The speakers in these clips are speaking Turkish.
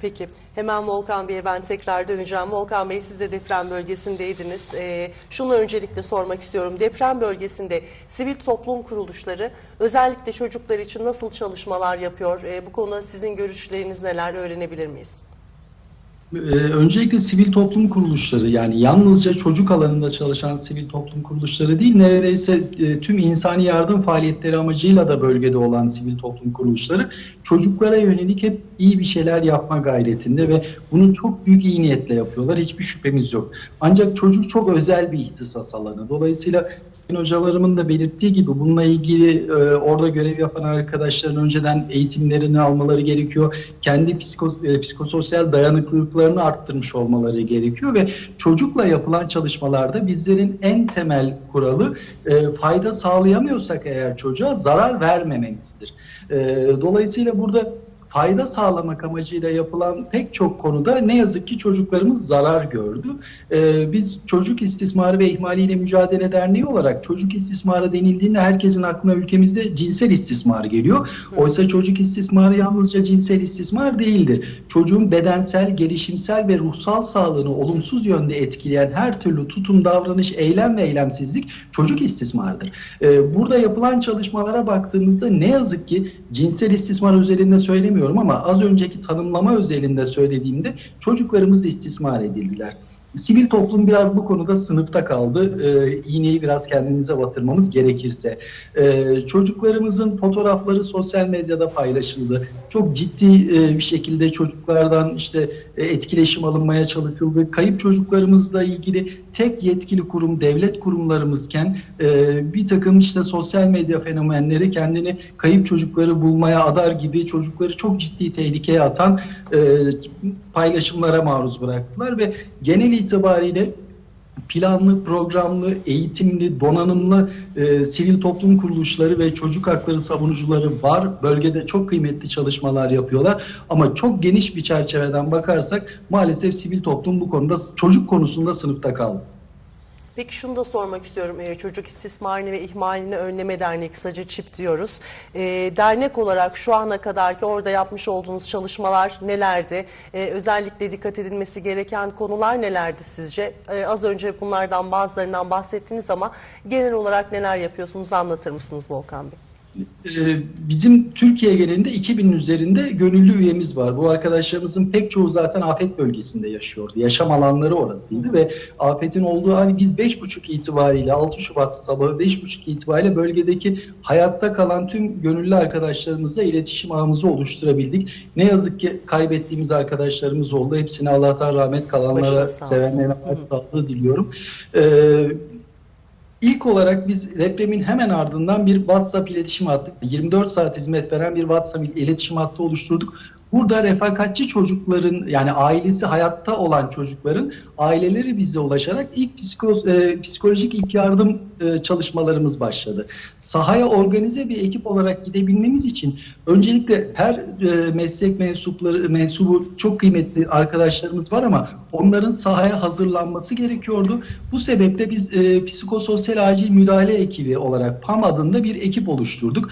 Peki hemen Volkan Bey'e ben tekrar döneceğim. Volkan Bey siz de deprem bölgesindeydiniz. Ee, şunu öncelikle sormak istiyorum. Deprem bölgesinde sivil toplum kuruluşları özellikle çocuklar için nasıl çalışmalar yapıyor? Ee, bu konuda sizin görüşleriniz neler öğrenebilir miyiz? Ee, öncelikle sivil toplum kuruluşları yani yalnızca çocuk alanında çalışan sivil toplum kuruluşları değil neredeyse e, tüm insani yardım faaliyetleri amacıyla da bölgede olan sivil toplum kuruluşları çocuklara yönelik hep iyi bir şeyler yapma gayretinde ve bunu çok büyük iyi niyetle yapıyorlar hiçbir şüphemiz yok. Ancak çocuk çok özel bir ihtisas alanı. Dolayısıyla sayın hocalarımın da belirttiği gibi bununla ilgili e, orada görev yapan arkadaşların önceden eğitimlerini almaları gerekiyor. Kendi psiko, e, psikososyal dayanıklılıklarını arttırmış olmaları gerekiyor ve çocukla yapılan çalışmalarda bizlerin en temel kuralı e, fayda sağlayamıyorsak eğer çocuğa zarar vermememizdir. E, dolayısıyla burada fayda sağlamak amacıyla yapılan pek çok konuda ne yazık ki çocuklarımız zarar gördü. Ee, biz Çocuk İstismarı ve İhmaliyle Mücadele Derneği olarak çocuk istismarı denildiğinde herkesin aklına ülkemizde cinsel istismar geliyor. Oysa çocuk istismarı yalnızca cinsel istismar değildir. Çocuğun bedensel, gelişimsel ve ruhsal sağlığını olumsuz yönde etkileyen her türlü tutum, davranış, eylem ve eylemsizlik çocuk istismardır. Ee, burada yapılan çalışmalara baktığımızda ne yazık ki cinsel istismar özelinde söylemiyorum ama az önceki tanımlama özelinde söylediğimde çocuklarımız istismar edildiler. Sivil toplum biraz bu konuda sınıfta kaldı. Ee, iğneyi biraz kendimize batırmamız gerekirse. Ee, çocuklarımızın fotoğrafları sosyal medyada paylaşıldı. Çok ciddi e, bir şekilde çocuklardan işte etkileşim alınmaya çalışıldı. Kayıp çocuklarımızla ilgili tek yetkili kurum devlet kurumlarımızken e, bir takım işte sosyal medya fenomenleri kendini kayıp çocukları bulmaya adar gibi çocukları çok ciddi tehlikeye atan e, paylaşımlara maruz bıraktılar ve genel itibariyle planlı, programlı, eğitimli, donanımlı e, sivil toplum kuruluşları ve çocuk hakları savunucuları var. Bölgede çok kıymetli çalışmalar yapıyorlar. Ama çok geniş bir çerçeveden bakarsak maalesef sivil toplum bu konuda çocuk konusunda sınıfta kaldı. Peki şunu da sormak istiyorum. Ee, Çocuk İstismarını ve İhmalini Önleme Derneği kısaca ÇİP diyoruz. Ee, dernek olarak şu ana kadarki orada yapmış olduğunuz çalışmalar nelerdi? Ee, özellikle dikkat edilmesi gereken konular nelerdi sizce? Ee, az önce bunlardan bazılarından bahsettiniz ama genel olarak neler yapıyorsunuz anlatır mısınız Volkan Bey? Ee, bizim Türkiye genelinde 2000'in üzerinde gönüllü üyemiz var. Bu arkadaşlarımızın pek çoğu zaten afet bölgesinde yaşıyordu. Yaşam alanları orasıydı ve afetin olduğu hani biz 5.30 itibariyle 6 Şubat sabahı 5.30 itibariyle bölgedeki hayatta kalan tüm gönüllü arkadaşlarımızla iletişim ağımızı oluşturabildik. Ne yazık ki kaybettiğimiz arkadaşlarımız oldu. Hepsine Allah'tan rahmet kalanlara sevenlerine rahmet diliyorum. Ee, İlk olarak biz depremin hemen ardından bir WhatsApp iletişim hattı, 24 saat hizmet veren bir WhatsApp iletişim hattı oluşturduk. Burada refakatçi çocukların yani ailesi hayatta olan çocukların aileleri bize ulaşarak ilk e, psikolojik ilk yardım e, çalışmalarımız başladı. Sahaya organize bir ekip olarak gidebilmemiz için öncelikle her e, meslek mensupları mensubu çok kıymetli arkadaşlarımız var ama onların sahaya hazırlanması gerekiyordu. Bu sebeple biz psikososyal acil müdahale ekibi olarak PAM adında bir ekip oluşturduk.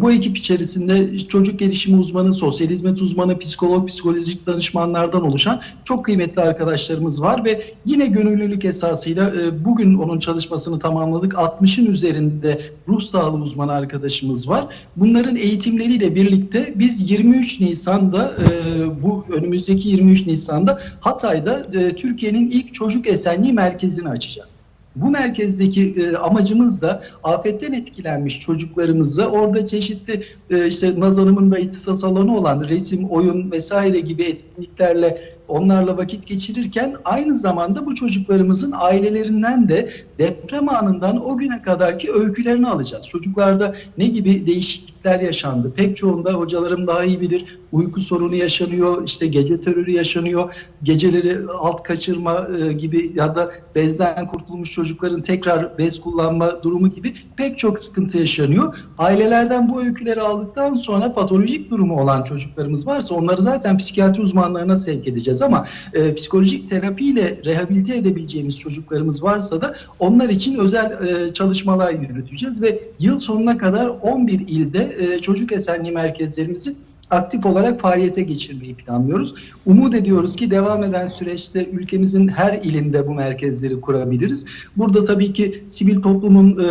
Bu ekip içerisinde çocuk gelişimi uzmanı, sosyal hizmet uzmanı, psikolog, psikolojik danışmanlardan oluşan çok kıymetli arkadaşlarımız var ve yine gönüllülük esasıyla e, bugün onun çalışmasını tamamladık. 60'ın üzerinde ruh sağlığı uzmanı arkadaşımız var. Bunların eğitimleriyle birlikte biz 23 Nisan'da e, bu önümüzdeki 23 Nisan'da Hatay'da e, Türkiye'nin ilk çocuk esenliği merkezini açacağız. Bu merkezdeki e, amacımız da afetten etkilenmiş çocuklarımızla orada çeşitli e, işte Naz Hanım'ın da ihtisas alanı olan resim, oyun vesaire gibi etkinliklerle onlarla vakit geçirirken aynı zamanda bu çocuklarımızın ailelerinden de deprem anından o güne kadarki öykülerini alacağız. Çocuklarda ne gibi değişiklikler yaşandı? Pek çoğunda hocalarım daha iyi bilir. Uyku sorunu yaşanıyor, işte gece terörü yaşanıyor, geceleri alt kaçırma e, gibi ya da bezden kurtulmuş çocukların tekrar bez kullanma durumu gibi pek çok sıkıntı yaşanıyor. Ailelerden bu öyküleri aldıktan sonra patolojik durumu olan çocuklarımız varsa onları zaten psikiyatri uzmanlarına sevk edeceğiz ama e, psikolojik terapiyle rehabilite edebileceğimiz çocuklarımız varsa da onlar için özel e, çalışmalar yürüteceğiz ve yıl sonuna kadar 11 ilde e, çocuk esenliği merkezlerimizi aktif olarak faaliyete geçirmeyi planlıyoruz. Umut ediyoruz ki devam eden süreçte ülkemizin her ilinde bu merkezleri kurabiliriz. Burada tabii ki sivil toplumun e,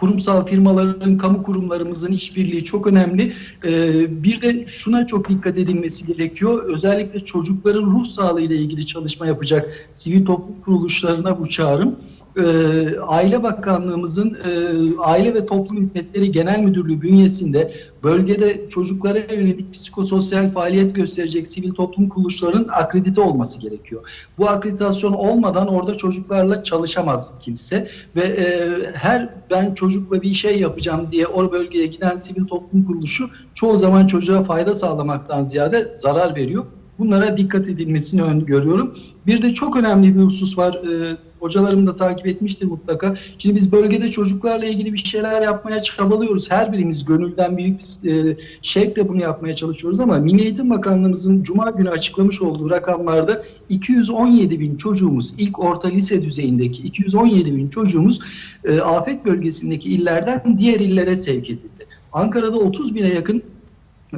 kurumsal firmaların, kamu kurumlarımızın işbirliği çok önemli. Ee, bir de şuna çok dikkat edilmesi gerekiyor. Özellikle çocukların ruh sağlığı ile ilgili çalışma yapacak sivil toplum kuruluşlarına bu çağrım. Ee, Aile Bakanlığımızın e, Aile ve Toplum Hizmetleri Genel Müdürlüğü bünyesinde bölgede çocuklara yönelik psikososyal faaliyet gösterecek sivil toplum kuruluşlarının akredite olması gerekiyor. Bu akreditasyon olmadan orada çocuklarla çalışamaz kimse ve e, her ben çocukla bir şey yapacağım diye o bölgeye giden sivil toplum kuruluşu çoğu zaman çocuğa fayda sağlamaktan ziyade zarar veriyor. Bunlara dikkat edilmesini öngörüyorum. Bir de çok önemli bir husus var. Ee, hocalarım da takip etmiştir mutlaka. Şimdi biz bölgede çocuklarla ilgili bir şeyler yapmaya çabalıyoruz. Her birimiz gönülden büyük e, şevkle bunu yapmaya çalışıyoruz ama Milli Eğitim Bakanlığımızın Cuma günü açıklamış olduğu rakamlarda 217 bin çocuğumuz ilk orta lise düzeyindeki 217 bin çocuğumuz e, afet bölgesindeki illerden diğer illere sevk edildi. Ankara'da 30 bine yakın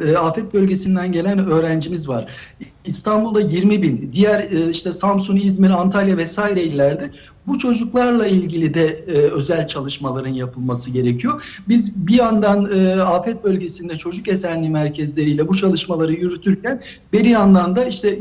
e, afet bölgesinden gelen öğrencimiz var. İstanbul'da 20 bin, diğer e, işte Samsun, İzmir, Antalya vesaire illerde bu çocuklarla ilgili de e, özel çalışmaların yapılması gerekiyor. Biz bir yandan afet bölgesinde çocuk esenliği merkezleriyle bu çalışmaları yürütürken bir yandan da işte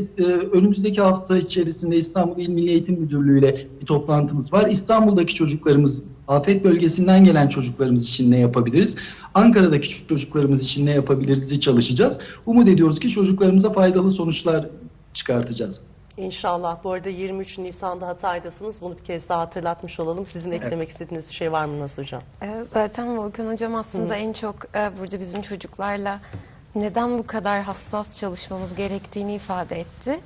önümüzdeki hafta içerisinde İstanbul İl Milli Eğitim Müdürlüğü ile bir toplantımız var. İstanbul'daki çocuklarımız afet bölgesinden gelen çocuklarımız için ne yapabiliriz? Ankara'daki çocuklarımız için ne yapabiliriz'i çalışacağız. Umut ediyoruz ki çocuklarımıza faydalı sonuçlar çıkartacağız. İnşallah. Bu arada 23 Nisan'da Hatay'dasınız. Bunu bir kez daha hatırlatmış olalım. Sizin eklemek istediğiniz bir şey var mı Naz Hocam? Ee, Zaten Volkan Hocam aslında en çok e, burada bizim çocuklarla neden bu kadar hassas çalışmamız gerektiğini ifade etti.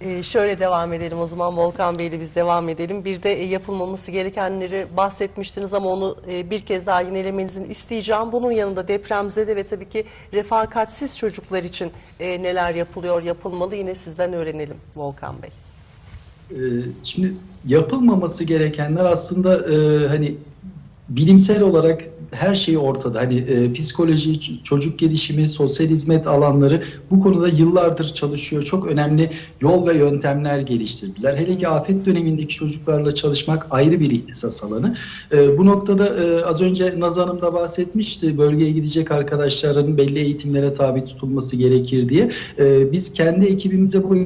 Ee, şöyle devam edelim o zaman Volkan Bey ile biz devam edelim. Bir de e, yapılmaması gerekenleri bahsetmiştiniz ama onu e, bir kez daha yinelemenizi isteyeceğim. Bunun yanında depremzede ve tabii ki refakatsiz çocuklar için e, neler yapılıyor, yapılmalı yine sizden öğrenelim Volkan Bey. Ee, Şimdi yapılmaması gerekenler aslında e, hani bilimsel olarak her şey ortada. Hani e, psikoloji, çocuk gelişimi, sosyal hizmet alanları bu konuda yıllardır çalışıyor. Çok önemli yol ve yöntemler geliştirdiler. Hele ki afet dönemindeki çocuklarla çalışmak ayrı bir ihtisas alanı. E, bu noktada e, az önce Naz Hanım da bahsetmişti. Bölgeye gidecek arkadaşların belli eğitimlere tabi tutulması gerekir diye. E, biz kendi ekibimize bu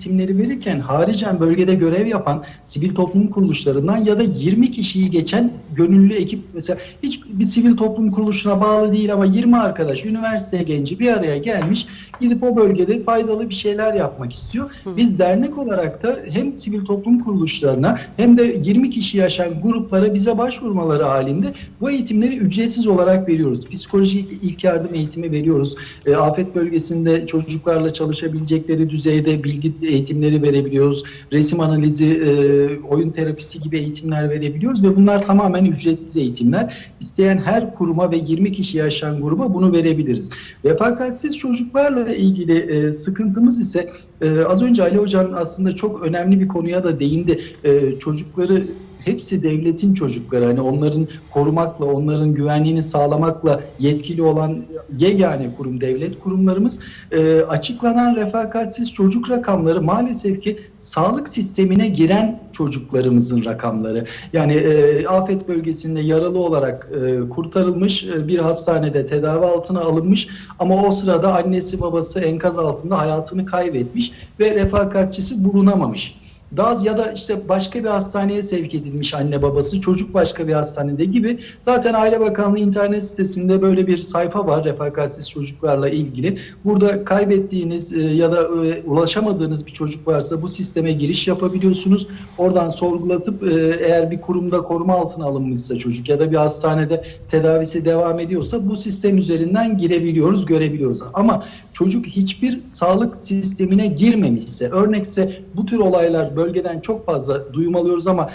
eğitimleri verirken haricen bölgede görev yapan sivil toplum kuruluşlarından ya da 20 kişiyi geçen gönüllü ekip mesela hiç bir sivil toplum kuruluşuna bağlı değil ama 20 arkadaş üniversite genci bir araya gelmiş gidip o bölgede faydalı bir şeyler yapmak istiyor. Biz dernek olarak da hem sivil toplum kuruluşlarına hem de 20 kişi yaşayan gruplara bize başvurmaları halinde bu eğitimleri ücretsiz olarak veriyoruz. Psikolojik ilk yardım eğitimi veriyoruz. E, afet bölgesinde çocuklarla çalışabilecekleri düzeyde bilgi eğitimleri verebiliyoruz. Resim analizi, e, oyun terapisi gibi eğitimler verebiliyoruz ve bunlar tamamen ücretsiz eğitimler. İsteyen her kuruma ve 20 kişi yaşayan gruba bunu verebiliriz. Refakatsiz çocuklarla ilgili e, sıkıntımız ise e, az önce Ali Hocam aslında çok önemli bir konuya da değindi. Çocukları hepsi devletin çocukları. Hani onların korumakla, onların güvenliğini sağlamakla yetkili olan yegane kurum devlet kurumlarımız. E, açıklanan refakatsiz çocuk rakamları maalesef ki sağlık sistemine giren çocuklarımızın rakamları. Yani e, afet bölgesinde yaralı olarak e, kurtarılmış, e, bir hastanede tedavi altına alınmış ama o sırada annesi babası enkaz altında hayatını kaybetmiş ve refakatçisi bulunamamış. Daha ya da işte başka bir hastaneye sevk edilmiş anne babası, çocuk başka bir hastanede gibi. Zaten Aile Bakanlığı internet sitesinde böyle bir sayfa var refakatsiz çocuklarla ilgili. Burada kaybettiğiniz e, ya da e, ulaşamadığınız bir çocuk varsa bu sisteme giriş yapabiliyorsunuz. Oradan sorgulatıp e, eğer bir kurumda koruma altına alınmışsa çocuk ya da bir hastanede tedavisi devam ediyorsa bu sistem üzerinden girebiliyoruz, görebiliyoruz. Ama çocuk hiçbir sağlık sistemine girmemişse, örnekse bu tür olaylar bölgeden çok fazla duyum alıyoruz ama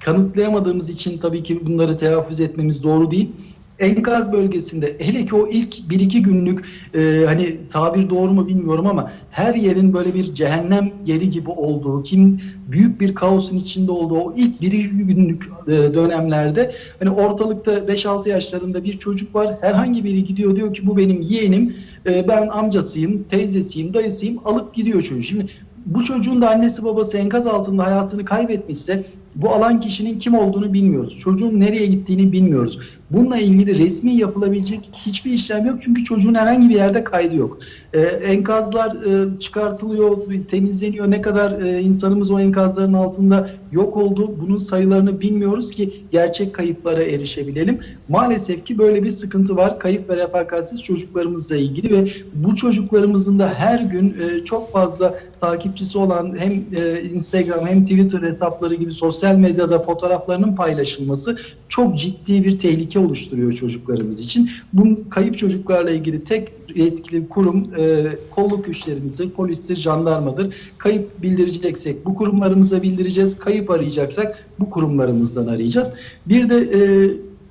kanıtlayamadığımız için tabii ki bunları telaffuz etmemiz doğru değil. Enkaz bölgesinde hele ki o ilk bir iki günlük e, hani tabir doğru mu bilmiyorum ama her yerin böyle bir cehennem yeri gibi olduğu, kim büyük bir kaosun içinde olduğu o ilk bir iki günlük e, dönemlerde hani ortalıkta 5-6 yaşlarında bir çocuk var. Herhangi biri gidiyor diyor ki bu benim yeğenim, e, ben amcasıyım, teyzesiyim, dayısıyım alıp gidiyor çocuğu. Şimdi bu çocuğun da annesi babası enkaz altında hayatını kaybetmişse bu alan kişinin kim olduğunu bilmiyoruz. Çocuğun nereye gittiğini bilmiyoruz. Bununla ilgili resmi yapılabilecek hiçbir işlem yok çünkü çocuğun herhangi bir yerde kaydı yok. Ee, enkazlar e, çıkartılıyor, temizleniyor. Ne kadar e, insanımız o enkazların altında yok oldu bunun sayılarını bilmiyoruz ki gerçek kayıplara erişebilelim. Maalesef ki böyle bir sıkıntı var kayıp ve refakatsiz çocuklarımızla ilgili ve bu çocuklarımızın da her gün e, çok fazla takipçisi olan hem e, Instagram hem Twitter hesapları gibi sosyal medyada fotoğraflarının paylaşılması çok ciddi bir tehlike oluşturuyor çocuklarımız için. Bu kayıp çocuklarla ilgili tek yetkili kurum e, kolluk güçlerimizin polistir, jandarmadır. Kayıp bildireceksek bu kurumlarımıza bildireceğiz. Kayıp arayacaksak bu kurumlarımızdan arayacağız. Bir de e,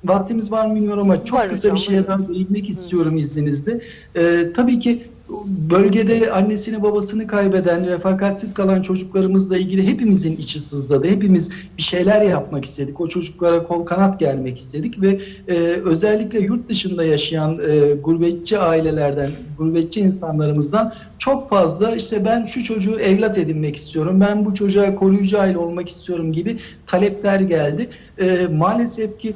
vaktimiz var mı bilmiyorum ama çok Var kısa hocam, bir şeye daha değinmek istiyorum izninizle. E, tabii ki bölgede annesini babasını kaybeden, refakatsiz kalan çocuklarımızla ilgili hepimizin içi sızladı. Hepimiz bir şeyler yapmak istedik. O çocuklara kol kanat gelmek istedik ve e, özellikle yurt dışında yaşayan e, gurbetçi ailelerden, gurbetçi insanlarımızdan çok fazla işte ben şu çocuğu evlat edinmek istiyorum, ben bu çocuğa koruyucu aile olmak istiyorum gibi talepler geldi. E, maalesef ki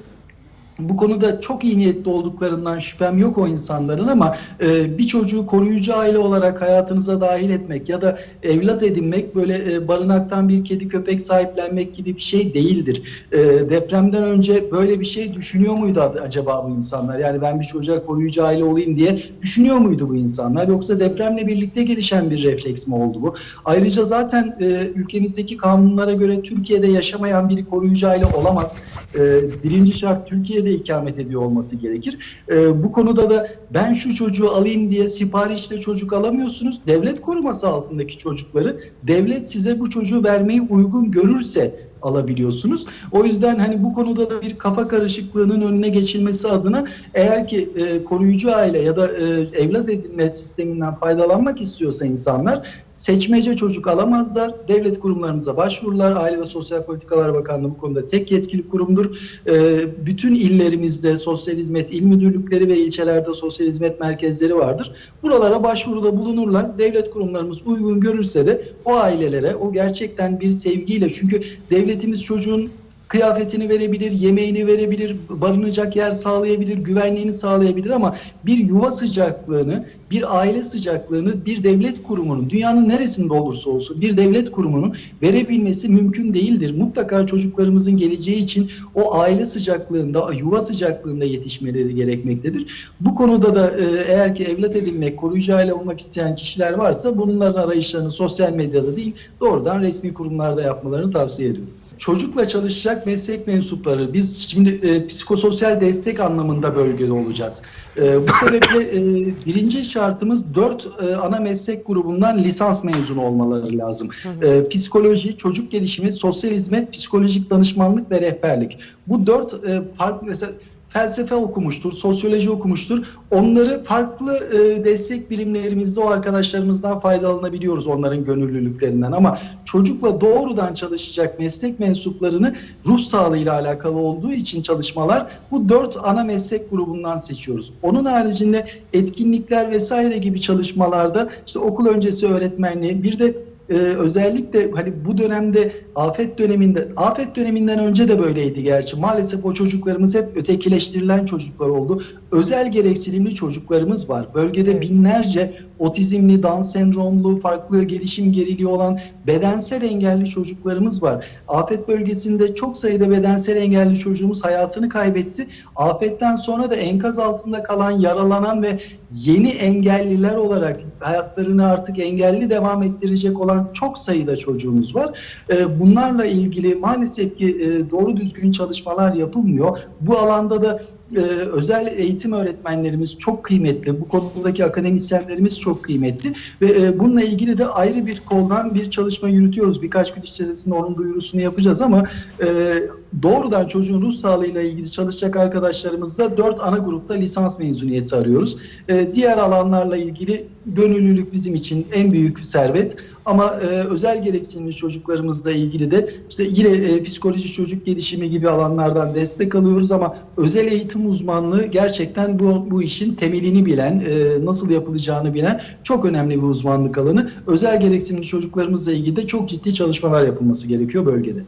bu konuda çok iyi niyetli olduklarından şüphem yok o insanların ama e, bir çocuğu koruyucu aile olarak hayatınıza dahil etmek ya da evlat edinmek böyle e, barınaktan bir kedi köpek sahiplenmek gibi bir şey değildir. E, depremden önce böyle bir şey düşünüyor muydu acaba bu insanlar? Yani ben bir çocuğa koruyucu aile olayım diye düşünüyor muydu bu insanlar? Yoksa depremle birlikte gelişen bir refleks mi oldu bu? Ayrıca zaten e, ülkemizdeki kanunlara göre Türkiye'de yaşamayan biri koruyucu aile olamaz. E, birinci şart Türkiye'de ikamet ediyor olması gerekir. E, bu konuda da ben şu çocuğu alayım diye siparişle çocuk alamıyorsunuz. Devlet koruması altındaki çocukları devlet size bu çocuğu vermeyi uygun görürse alabiliyorsunuz. O yüzden hani bu konuda da bir kafa karışıklığının önüne geçilmesi adına eğer ki e, koruyucu aile ya da e, evlat edinme sisteminden faydalanmak istiyorsa insanlar seçmece çocuk alamazlar. Devlet kurumlarımıza başvururlar. Aile ve Sosyal Politikalar Bakanlığı bu konuda tek yetkili kurumdur. E, bütün illerimizde sosyal hizmet il müdürlükleri ve ilçelerde sosyal hizmet merkezleri vardır. Buralara başvuruda bulunurlar. Devlet kurumlarımız uygun görürse de o ailelere o gerçekten bir sevgiyle çünkü devletimiz çocuğun kıyafetini verebilir, yemeğini verebilir, barınacak yer sağlayabilir, güvenliğini sağlayabilir ama bir yuva sıcaklığını, bir aile sıcaklığını bir devlet kurumunun, dünyanın neresinde olursa olsun bir devlet kurumunun verebilmesi mümkün değildir. Mutlaka çocuklarımızın geleceği için o aile sıcaklığında, yuva sıcaklığında yetişmeleri gerekmektedir. Bu konuda da e, eğer ki evlat edinmek, koruyucu aile olmak isteyen kişiler varsa bunların arayışlarını sosyal medyada değil, doğrudan resmi kurumlarda yapmalarını tavsiye ediyorum çocukla çalışacak meslek mensupları biz şimdi e, psikososyal destek anlamında bölgede olacağız. E, bu sebeple e, birinci şartımız dört e, ana meslek grubundan lisans mezunu olmaları lazım. E, psikoloji, çocuk gelişimi, sosyal hizmet, psikolojik danışmanlık ve rehberlik. Bu dört e, farklı mesela felsefe okumuştur, sosyoloji okumuştur. Onları farklı e, destek birimlerimizde o arkadaşlarımızdan faydalanabiliyoruz onların gönüllülüklerinden. Ama çocukla doğrudan çalışacak meslek mensuplarını ruh sağlığıyla alakalı olduğu için çalışmalar bu dört ana meslek grubundan seçiyoruz. Onun haricinde etkinlikler vesaire gibi çalışmalarda işte okul öncesi öğretmenliği bir de ee, özellikle hani bu dönemde afet döneminde afet döneminden önce de böyleydi gerçi maalesef o çocuklarımız hep ötekileştirilen çocuklar oldu özel gereksinimli çocuklarımız var bölgede binlerce otizmli, Down sendromlu, farklı gelişim geriliği olan bedensel engelli çocuklarımız var. Afet bölgesinde çok sayıda bedensel engelli çocuğumuz hayatını kaybetti. Afetten sonra da enkaz altında kalan, yaralanan ve yeni engelliler olarak hayatlarını artık engelli devam ettirecek olan çok sayıda çocuğumuz var. Ee, Bunlarla ilgili maalesef ki e, doğru düzgün çalışmalar yapılmıyor. Bu alanda da e, özel eğitim öğretmenlerimiz çok kıymetli. Bu konudaki akademisyenlerimiz çok kıymetli ve e, bununla ilgili de ayrı bir koldan bir çalışma yürütüyoruz. Birkaç gün içerisinde onun duyurusunu yapacağız ama e, doğrudan çocuğun ruh sağlığıyla ilgili çalışacak arkadaşlarımızla dört ana grupta lisans mezuniyeti arıyoruz. E, diğer alanlarla ilgili gönüllülük bizim için en büyük servet ama e, özel gereksinimli çocuklarımızla ilgili de işte yine e, psikoloji çocuk gelişimi gibi alanlardan destek alıyoruz ama özel eğitim uzmanlığı gerçekten bu, bu işin temelini bilen, e, nasıl yapılacağını bilen çok önemli bir uzmanlık alanı. Özel gereksinimli çocuklarımızla ilgili de çok ciddi çalışmalar yapılması gerekiyor bölgede.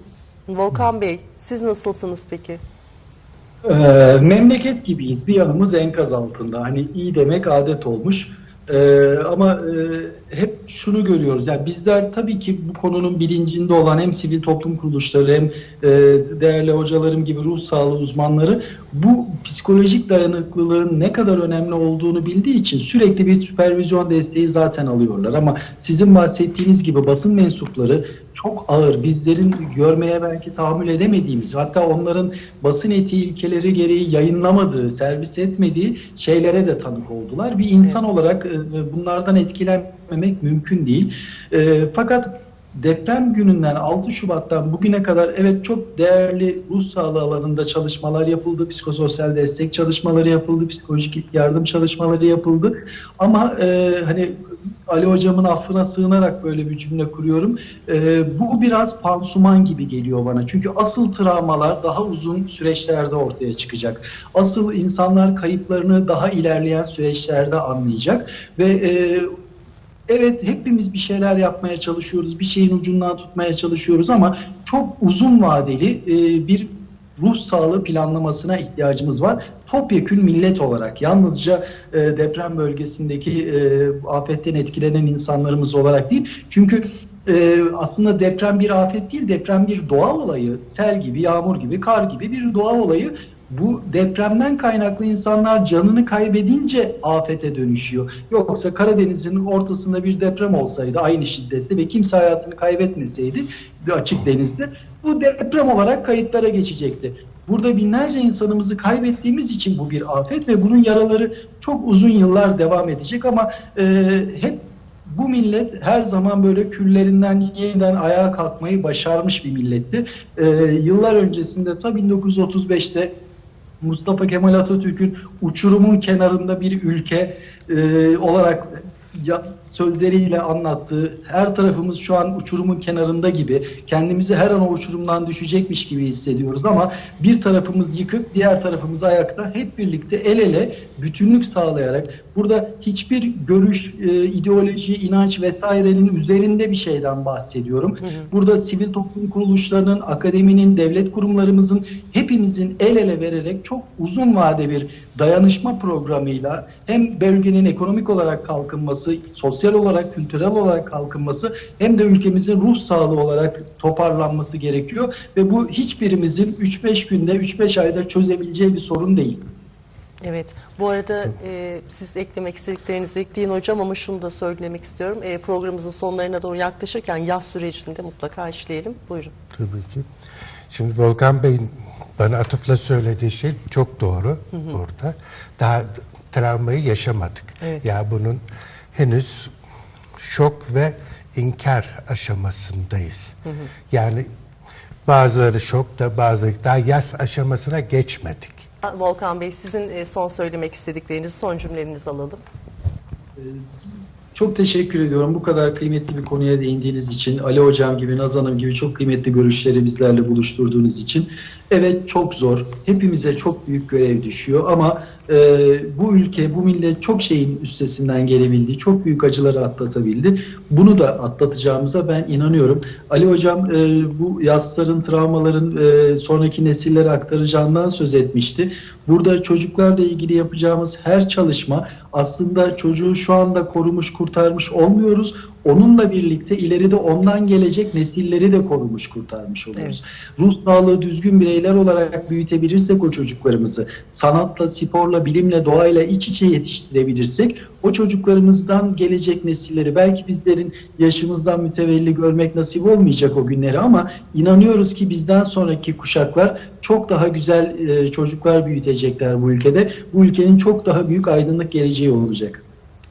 Volkan Bey, siz nasılsınız peki? Ee, memleket gibiyiz. Bir yanımız enkaz altında. Hani iyi demek adet olmuş. Ee, ama e, hep şunu görüyoruz. Yani bizler tabii ki bu konunun bilincinde olan hem sivil toplum kuruluşları hem e, değerli hocalarım gibi ruh sağlığı uzmanları bu psikolojik dayanıklılığın ne kadar önemli olduğunu bildiği için sürekli bir süpervizyon desteği zaten alıyorlar. Ama sizin bahsettiğiniz gibi basın mensupları çok ağır, bizlerin görmeye belki tahammül edemediğimiz, hatta onların basın etiği ilkeleri gereği yayınlamadığı, servis etmediği şeylere de tanık oldular. Bir insan olarak e, bunlardan etkilenmemek mümkün değil. E, Fakat deprem gününden 6 Şubat'tan bugüne kadar evet çok değerli ruh sağlığı alanında çalışmalar yapıldı, psikososyal destek çalışmaları yapıldı, psikolojik yardım çalışmaları yapıldı. Ama e, hani Ali hocamın affına sığınarak böyle bir cümle kuruyorum. Ee, bu biraz pansuman gibi geliyor bana. Çünkü asıl travmalar daha uzun süreçlerde ortaya çıkacak. Asıl insanlar kayıplarını daha ilerleyen süreçlerde anlayacak ve e, Evet hepimiz bir şeyler yapmaya çalışıyoruz, bir şeyin ucundan tutmaya çalışıyoruz ama çok uzun vadeli e, bir ruh sağlığı planlamasına ihtiyacımız var. Topyekün millet olarak yalnızca e, deprem bölgesindeki e, afetten etkilenen insanlarımız olarak değil. Çünkü e, aslında deprem bir afet değil, deprem bir doğa olayı. Sel gibi, yağmur gibi, kar gibi bir doğa olayı. Bu depremden kaynaklı insanlar canını kaybedince afete dönüşüyor. Yoksa Karadeniz'in ortasında bir deprem olsaydı aynı şiddette ve kimse hayatını kaybetmeseydi açık denizde bu deprem olarak kayıtlara geçecekti. Burada binlerce insanımızı kaybettiğimiz için bu bir afet ve bunun yaraları çok uzun yıllar devam edecek ama e, hep bu millet her zaman böyle küllerinden yeniden ayağa kalkmayı başarmış bir milletti. E, yıllar öncesinde ta 1935'te Mustafa Kemal Atatürk'ün uçurumun kenarında bir ülke e, olarak ya, sözleriyle anlattığı her tarafımız şu an uçurumun kenarında gibi kendimizi her an o uçurumdan düşecekmiş gibi hissediyoruz ama bir tarafımız yıkık diğer tarafımız ayakta hep birlikte el ele bütünlük sağlayarak burada hiçbir görüş, e, ideoloji, inanç vesairenin üzerinde bir şeyden bahsediyorum. Burada sivil toplum kuruluşlarının, akademinin, devlet kurumlarımızın hepimizin el ele vererek çok uzun vade bir dayanışma programıyla hem bölgenin ekonomik olarak kalkınması, sosyal olarak, kültürel olarak kalkınması hem de ülkemizin ruh sağlığı olarak toparlanması gerekiyor ve bu hiçbirimizin 3-5 günde, 3-5 ayda çözebileceği bir sorun değil. Evet, bu arada e, siz eklemek istediklerinizi ekleyin hocam ama şunu da söylemek istiyorum. E, programımızın sonlarına doğru yaklaşırken yaz sürecini de mutlaka işleyelim. Buyurun. Tabii ki. Şimdi Volkan Bey'in bana atıfla söylediği şey çok doğru burada. Daha travmayı yaşamadık. Evet. Ya bunun henüz şok ve inkar aşamasındayız. Yani bazıları şokta, bazıları daha yaz aşamasına geçmedik. Volkan Bey sizin e, son söylemek istediklerinizi, son cümlelerinizi alalım. Çok teşekkür ediyorum bu kadar kıymetli bir konuya değindiğiniz için. Ali Hocam gibi, Naz Hanım gibi çok kıymetli görüşleri bizlerle buluşturduğunuz için. Evet çok zor. Hepimize çok büyük görev düşüyor ama e, bu ülke, bu millet çok şeyin üstesinden gelebildi. Çok büyük acıları atlatabildi. Bunu da atlatacağımıza ben inanıyorum. Ali Hocam e, bu yasların, travmaların e, sonraki nesillere aktaracağından söz etmişti. Burada çocuklarla ilgili yapacağımız her çalışma aslında çocuğu şu anda korumuş, kurtarmış olmuyoruz. Onunla birlikte ileride ondan gelecek nesilleri de korumuş kurtarmış oluyoruz. Ruh sağlığı düzgün bireyler olarak büyütebilirsek o çocuklarımızı, sanatla, sporla, bilimle, doğayla iç içe yetiştirebilirsek o çocuklarımızdan gelecek nesilleri belki bizlerin yaşımızdan mütevelli görmek nasip olmayacak o günleri ama inanıyoruz ki bizden sonraki kuşaklar çok daha güzel e, çocuklar büyütecekler bu ülkede. Bu ülkenin çok daha büyük aydınlık geleceği olacak.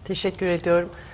Teşekkür ediyorum.